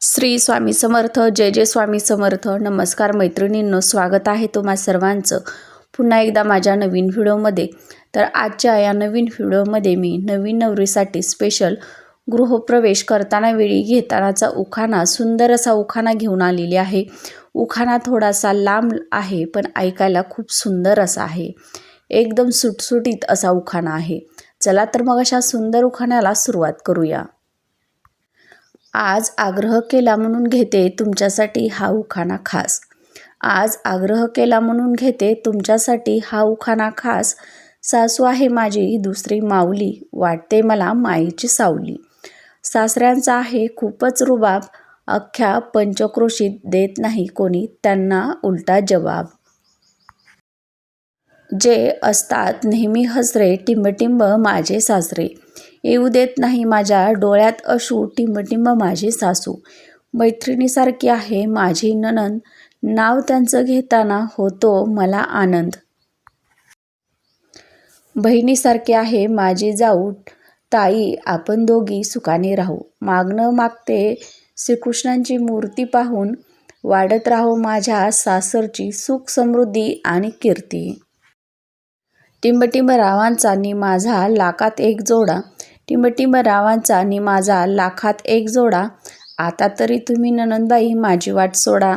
श्री स्वामी समर्थ जय जय स्वामी समर्थ. नमस्कार मैत्रिणींनो स्वागत आहे तुम्हा सर्वांचं पुन्हा एकदा माझ्या नवीन व्हिडिओमध्ये. तर आजच्या या नवीन व्हिडिओमध्ये मी नवीन नवरीसाठी स्पेशल गृहप्रवेश करताना वेळी घेतानाचा उखाणा सुंदर असा उखाणा घेऊन आलेली आहे. उखाणा थोडासा लांब आहे पण ऐकायला खूप सुंदर असा आहे. एकदम सुटसुटीत असा उखाणा आहे. चला तर मग अशा सुंदर उखाण्याला सुरुवात करूया. आज आग्रह केला म्हणून घेते तुमच्यासाठी हा उखाणा खास. आज आग्रह केला म्हणून घेते तुमच्यासाठी हा उखाणा खास. सासू आहे माझी दुसरी माऊली वाटते मला माईची सावली. सासऱ्यांचा आहे खूपच रुबाब अख्ख्या पंचक्रोशीत देत नाही कोणी त्यांना उलटा जवाब. जे असतात नेहमी हसरे टिंबटिंब माझे सासरे. येऊ देत नाही माझ्या डोळ्यात अशू टिंबटिंब माझी सासू. मैत्रिणीसारखी आहे माझी ननन नाव त्यांचं घेताना होतो मला आनंद. बहिणीसारखी आहे माझी जाऊ. ताई आपण दोघी सुखाने राहू. मागणं मागते श्रीकृष्णांची मूर्ती पाहून वाढत राहो माझ्या सासरची सुख समृद्धी आणि कीर्ती. टिंबटिंब रावांचा नि माझा लाकात एक जोडा. टिंबटिंब रावांचा नि माझा लाखात एक जोडा. आता तरी तुम्ही ननंदबाई माझी वाट सोडा.